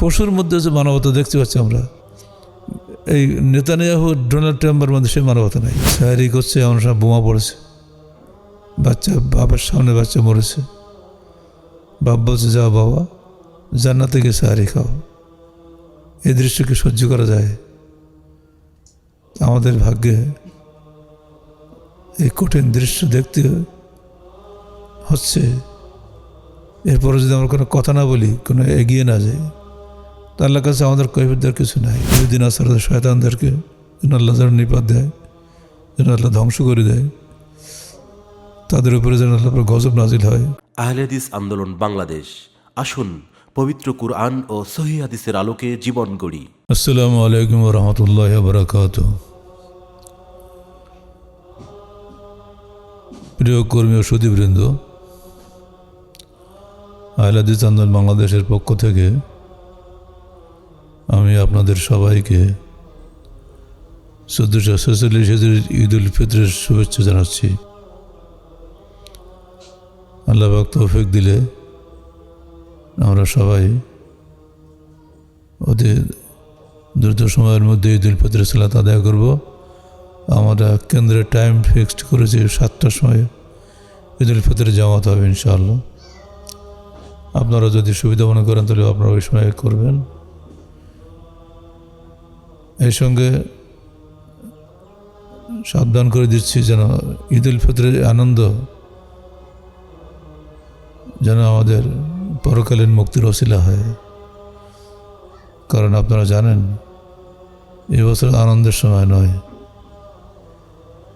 পশুর মধ্যে যে মানবতা দেখতে পাচ্ছি আমরা, এই নেতানিয়াহু, ডোনাল্ড ট্রাম্পের মধ্যে সে মানবতা নাই। সাহারি করছে, এমন সব বোমা পড়েছে। বাচ্চা বাবার সামনে বাচ্চা মরেছে। বাপ বলছে, যাও বাবা, জান্নাত থেকে সাহারি খাও। এই দৃশ্যকে সহ্য করা যায়। আমাদের ভাগ্যে এই কঠিন দৃশ্য দেখতে হচ্ছে। এরপরে যদি আমরা কোনো কথা না বলি, কোনো এগিয়ে না যাই তো আল্লাহর কাছে আমাদের কৈফিয়তের কিছু নাই। দিন আসার শয়তানদেরকে যেন আল্লাহ যেন নিপাত দেয় যেন আল্লাহ ধ্বংস করে দেয়। তাদের উপরে যেন আল্লাহ গজব নাজিল হয়। আহলেদিস আন্দোলন বাংলাদেশ। আসুন পবিত্র কুরআন ও সহি হাদিসের আলোকে জীবন গড়ি। আসসালামু আলাইকুম রহমতুল্লাহ বরাকাত প্রিয় কর্মী ও সুদীবৃন্দ আহলাদিস আন্দোলন বাংলাদেশের পক্ষ থেকে আপনাদের সবাইকে চোদ্দোশো ছেচল্লিশ ঈদ উল ফিতরের শুভেচ্ছা জানাচ্ছি। আল্লাহ পাক তৌফিক দিলে আমরা সবাই অতি দ্রুত সময়ের মধ্যে ঈদ উল ফিতর সালাত আদায় করব। আমরা কেন্দ্রে টাইম ফিক্সড করেছি সাতটার সময় ঈদ উল ফিতরে জামাত হবে ইনশাআল্লাহ। আপনারা যদি সুবিধা মনে করেন তাহলে আপনারা ওই সময় করবেন। এই সঙ্গে সাবধান করে দিচ্ছি যেন ঈদ উল ফিতরের আনন্দ যেন আমাদের পরকালীন মুক্তির অশিলা হয়। কারণ আপনারা জানেন এবছর আনন্দের সময় নয়।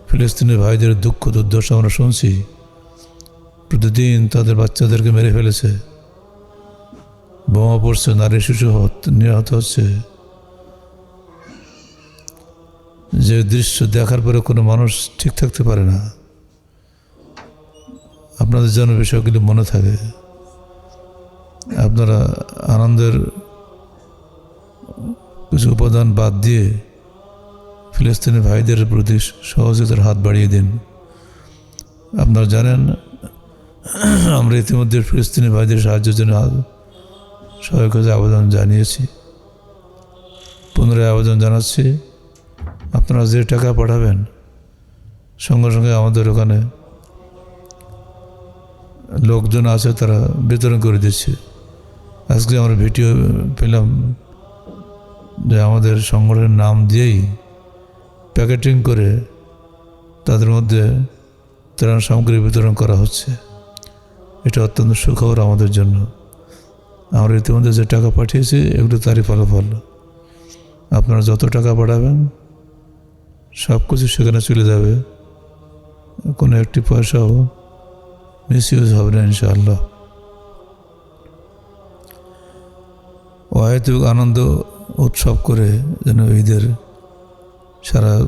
ফিলিস্তিনি ভাইদের দুঃখ দুর্দশা আমরা শুনছি। প্রতিদিন তাদের বাচ্চাদেরকে মেরে ফেলেছে। বোমা পড়ছে, নারী শিশু হত- নিহত হচ্ছে। যে দৃশ্য দেখার পরে কোনো মানুষ ঠিক থাকতে পারে না। আপনাদের যেন বিষয়গুলি মনে থাকে। আপনারা আনন্দের কিছু উপাদান বাদ দিয়ে ফিলিস্তিনি ভাইদের প্রতি সহযোগিতার হাত বাড়িয়ে দিন। আপনারা জানেন, আমরা ইতিমধ্যে ফিলিস্তিনি ভাইদের সাহায্যের জন্য সবার কাছে আবেদন জানিয়েছি। পুনরায় আবেদন জানাচ্ছি। আপনারা যে টাকা পাঠাবেন, সঙ্গে সঙ্গে আমাদের ওখানে লোকজন আছে তারা বিতরণ করে দিচ্ছে। আজকে আমরা ভিডিও পেলাম যে আমাদের সংগঠনের নাম দিয়েই প্যাকেটিং করে তাদের মধ্যে ত্রাণ সামগ্রী বিতরণ করা হচ্ছে। এটা অত্যন্ত সুখবর আমাদের জন্য। আমরা ইতিমধ্যে যে টাকা পাঠিয়েছি, এগুলো তারই ফলাফল। আপনারা যত টাকা পাঠাবেন সব কিছু সেখানে চলে যাবে। কোনো একটি পয়সাও মিস ইউজ হবে না, ইনশাআল্লাহ। অহেতুক আনন্দ উৎসব করে যেন ঈদের সারা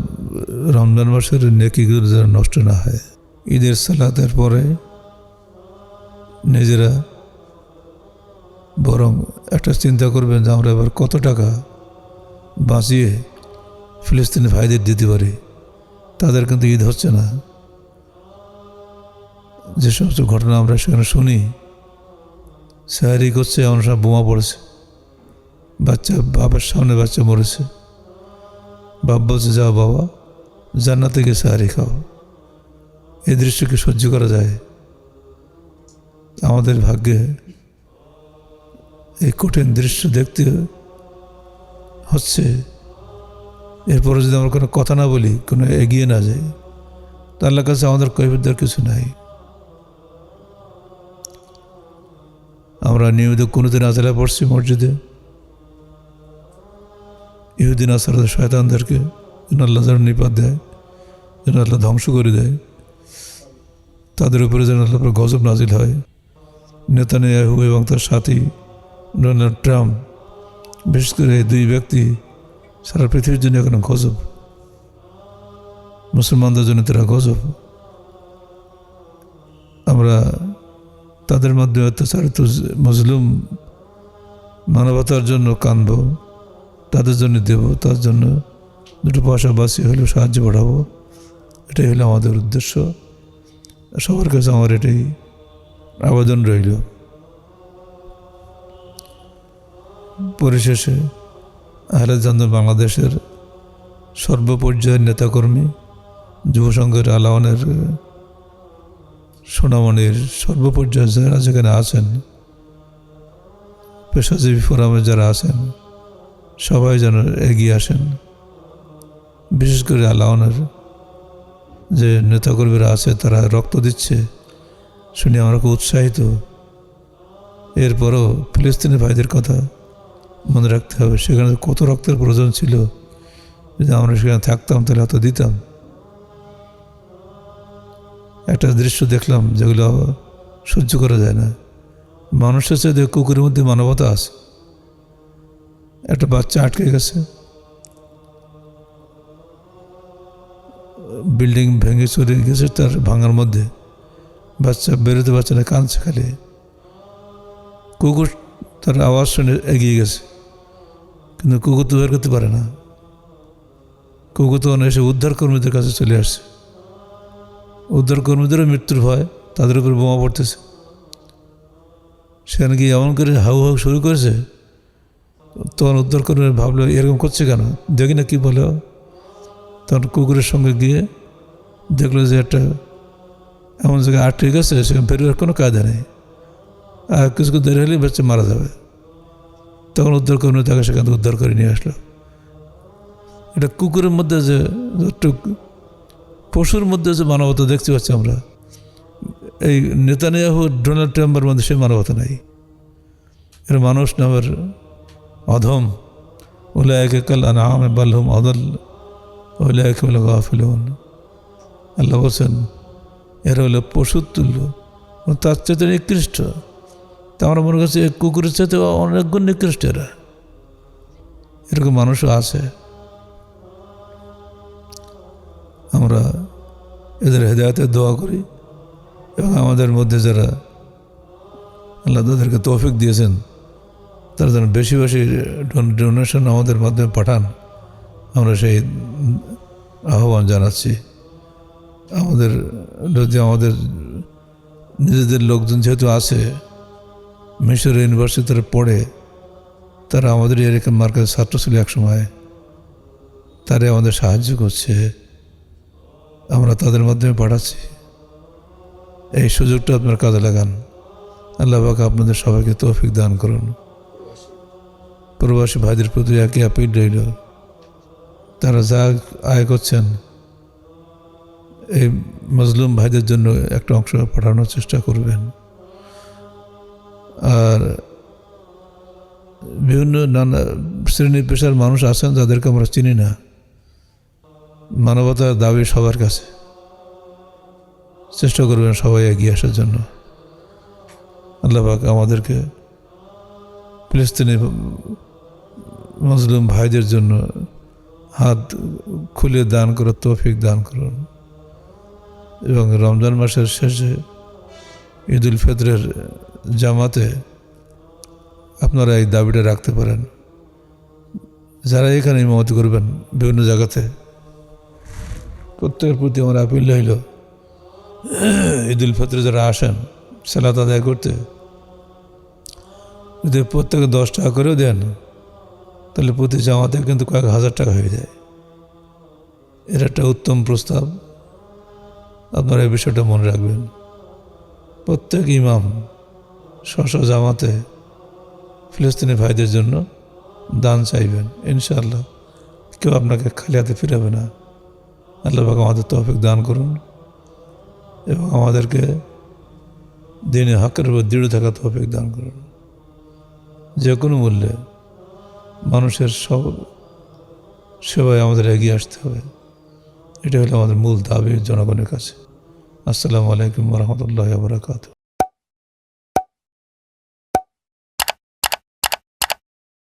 রমজান মাসের নেকিগুলো যেন নষ্ট না হয়। ঈদের সালাতের পরে নিজেরা বরং একটা চিন্তা করবেন যে আমরা এবার কত টাকা বাঁচিয়ে ফিলিস্তিনি ভাইদের দিতে পারি, তাদের কিন্তু ঈদ হচ্ছে না। যে সমস্ত ঘটনা আমরা সেখানে শুনি সাহারি করছে, এমন সব বোমা পড়েছে। বাচ্চা, বাবার সামনে বাচ্চা মরেছে। বাপ বলছে, যাও বাবা, জান্নাত থেকে সাহারি খাও। এই দৃশ্যকে সহ্য করা যায়। আমাদের ভাগ্যে এই কঠিন দৃশ্য দেখতে হচ্ছে এরপরে যদি আমরা কোনো কথা না বলি, কোনো এগিয়ে না যাই, তো আল্লাহর কাছে আমাদের কৈফিয়তের কিছু নাই। আমরা নিয়মিত কোনোদিন আজালা পড়ছি মসজিদে। ইহুদিন আসার শয়তানদেরকে যেন আল্লাহ যেন নিপাত দেয়, যেন আল্লাহ ধ্বংস করে দেয়। তাদের উপরে যেন আল্লাহ গজব নাজিল হয়। নেতানিয়াহু এবং তার সাথী ডোনাল্ড ট্রাম্প, বিশেষ করে এই দুই ব্যক্তি সারা পৃথিবীর জন্য এখন গজব। মুসলমানদের জন্য তারা গজব। আমরা তাদের মধ্যে অত্যাচারিত মজলুম মানবতার জন্য কাঁদব তাদের জন্য দেব, তার জন্য দুটো পয়সা বাঁচি হলেও সাহায্য বাড়াবো এটাই হলো আমাদের উদ্দেশ্য। সবার কাছে আমার এটাই আবেদন রইল। পরিশেষে আহলেজান্দ বাংলাদেশের সর্বপর্যায়ের নেতাকর্মী যুব সংঘের আলাওয়ানের, সোনামণির সর্বপর্যায়ে যারা যেখানে আছেন, পেশাজীবী ফোরামে যারা আছেন, সবাই যেন এগিয়ে আসেন। বিশেষ করে আলাওয়ানের যে নেতাকর্মীরা আছে, তারা রক্ত দিচ্ছে শুনে আমরা খুব উৎসাহিত। এরপরও ফিলিস্তিনি ভাইদের কথা মনে রাখতে হবে, সেখানে কত রক্তের প্রয়োজন ছিল। যদি আমরা সেখানে থাকতাম, তাহলে হয়তো দিতাম। একটা দৃশ্য দেখলাম যেগুলো সহ্য করা যায় না। মানুষের সাথে কুকুরের মধ্যে মানবতা আছে। একটা বাচ্চা আটকে গেছে। বিল্ডিং ভেঙে চলে গেছে তার ভাঙার মধ্যে। বাচ্চা বেরোতে না, কাঁদছে খালি। কুকুর তার আওয়াজ শুনে এগিয়ে গেছে। কিন্তু কুকুর তো বের করতে পারে না। কুকুর তখন এসে উদ্ধার কর্মীদের কাছে চলে আসছে। উদ্ধার কর্মীদেরও মৃত্যুর ভয় তাদের উপর বোমা পড়তেছে। সেখানে গিয়ে এমন করে হাউ হাউ শুরু করেছে, তখন উদ্ধার কর্মী ভাবলো, এরকম করছে কেন? দেখি না কী বলে। তখন কুকুরের সঙ্গে গিয়ে দেখল যে একটা এমন জায়গায় আটকে গেছে, সেখানে বেরোবার কোনো কায়দা নেই। আর কিছু দেরি হলেই বাচ্চা মারা যাবে। তখন উদ্ধার কর্মী তাকে সেখান থেকে উদ্ধার করে নিয়ে আসলো। এটা কুকুরের মধ্যে যে একটু পশুর মধ্যে যে মানবতা দেখতে পাচ্ছি আমরা, এই নেতানিয়াহু ডোনাল্ড ট্রাম্পের মধ্যে সে মানবতা নাই। এর মানুষ নামের অধম উলায়কে কাল আনাম বাল্লুম অদল উলায়কে বলে গাফিলুন। আল্লাহ বলছেন, এরা হলো পশুর তুল্য তার চাইতে নিকৃষ্ট তা আমরা মনে করছি কুকুরের চাইতে অনেক গুণ নিকৃষ্ট এরা। এরকম মানুষও আছে। আমরা এদের হেদায়তের দোয়া করি এবং আমাদের মধ্যে যারা আল্লাহ তাদেরকে তৌফিক দিয়েছেন, তারা যেন বেশি বেশি ডোনেশন আমাদের মাধ্যমে পাঠান। আমরা সেই আহ্বান জানাচ্ছি। আমাদের যদি আমাদের নিজেদের লোকজন যেহেতু আছে মিশর ইউনিভার্সিটিতে পড়ে তারা আমাদের এরকম মার্কেটের ছাত্র ছিল এক সময় তারা আমাদের সাহায্য করছে। আমরা তাদের মাধ্যমে পাঠাচ্ছি এই সুযোগটা আপনার কাজে লাগান। আল্লাহ পাক আপনাদের সবাইকে তৌফিক দান করুন। প্রবাসী ভাইদের প্রতি একই আপিল রইল। তারা যা আয় করছেন, এই মজলুম ভাইদের জন্য একটা অংশ পাঠানোর চেষ্টা করবেন। আর বিভিন্ন নানা শ্রেণি পেশার মানুষ আছেন, যাদেরকে আমরা চিনি না। মানবতার দাবি সবার কাছে। চেষ্টা করবেন সবাই এগিয়ে আসার জন্য। আল্লাহবাক আমাদেরকে ফিলিস্তিনি মুসলিম ভাইদের জন্য হাত খুলে দান করার তৌফিক দান করুন। এবং রমজান মাসের শেষে ঈদ উল ফিতরের জামাতে আপনারা এই দাবিটা রাখতে পারেন। যারা এখানে ইমামতি করবেন বিভিন্ন জায়গাতে। প্রত্যেকের প্রতি আমার আপিল রইল ঈদ উল ফিতরে যারা আসেন, সালাত আদায় করতে। যদি প্রত্যেকে দশ টাকা করেও দেন, তাহলে প্রতি জামাতে কিন্তু কয়েক হাজার টাকা হয়ে যায়। এর একটা উত্তম প্রস্তাব। আপনারা এই বিষয়টা মনে রাখবেন। প্রত্যেক ইমাম স্ব জামাতে ফিলিস্তিনি ভাইদের জন্য দান চাইবেন, ইনশাআল্লাহ। কেউ আপনাকে খালি হাতে ফিরাবে না। আল্লাহ পাক আমাদের তৌফিক দান করুন এবং আমাদেরকে দিনে হকের উপর দৃঢ় থাকা তৌফিক দান করুন। যে কোনো মূল্যে মানুষের সব সেবায় আমাদের এগিয়ে আসতে হবে। এটা হলো আমাদের মূল দাবি জনগণের কাছে। আসসালামু আলাইকুম রহমতুল্লাহ বরাকাতু